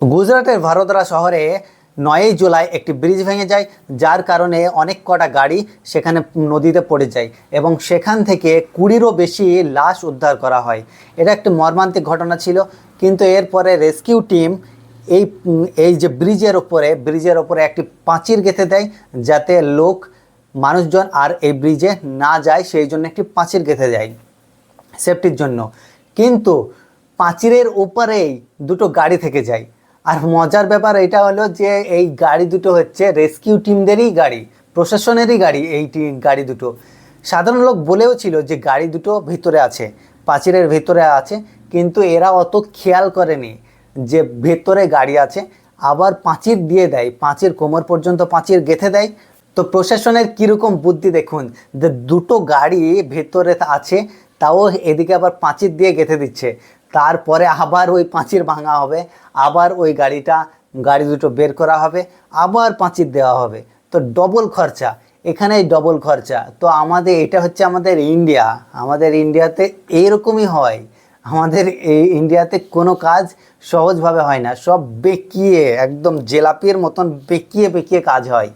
গুজরাটের ভারোদরা শহরে নয়ই জুলাই একটি ব্রিজ ভেঙে যায়, যার কারণে অনেক কটা গাড়ি সেখানে নদীতে পড়ে যায় এবং সেখান থেকে কুড়িরও বেশি লাশ উদ্ধার করা হয়। এটা একটি মর্মান্তিক ঘটনা ছিল, কিন্তু এরপরে রেস্কিউ টিম এই এই যে ব্রিজের ওপরে ব্রিজের ওপরে একটি পাঁচির গেঁথে দেয়, যাতে লোক, মানুষজন আর এই ব্রিজে না যায়, সেই জন্য একটি পাঁচির গেঁথে যায় সেফটির জন্য। কিন্তু পাঁচিরের উপরেই দুটো গাড়ি থেকে যায়। আর মজার ব্যাপার এটা হলো যে এই গাড়ি দুটো হচ্ছে রেস্কিউ টিমদেরই গাড়ি, প্রশাসনেরই গাড়ি এই গাড়ি দুটো। সাধারণ লোক বলেও ছিল যে গাড়ি দুটো ভিতরে আছে পাঁচিরের ভেতরে আছে, কিন্তু এরা অত খেয়াল করেনি যে ভেতরে গাড়ি আছে। আবার পাঁচির দিয়ে দেয় পাঁচির কোমর পর্যন্ত পাঁচির গেঁথে দেয়। তো প্রশাসনের কীরকম বুদ্ধি দেখুন, যে দুটো গাড়ি ভেতরে আছে, তাও এদিকে আবার পাঁচির দিয়ে গেঁথে দিচ্ছে। তারপরে আবার ওই পাঁচির ভাঙা হবে, আবার ওই গাড়িটা, গাড়ি দুটো বের করা হবে, আবার পাঁচির দেওয়া হবে। তো ডবল খরচা, এখানেই ডবল খরচা। তো আমাদের, এটা হচ্ছে আমাদের ইন্ডিয়া আমাদের ইন্ডিয়াতে এইরকমই হয়। আমাদের এই ইন্ডিয়াতে কোনো কাজ সহজভাবে হয় না, সব বেঁকিয়ে, একদম জেলাপির মতন বেঁকিয়ে বেঁকিয়ে কাজ হয়।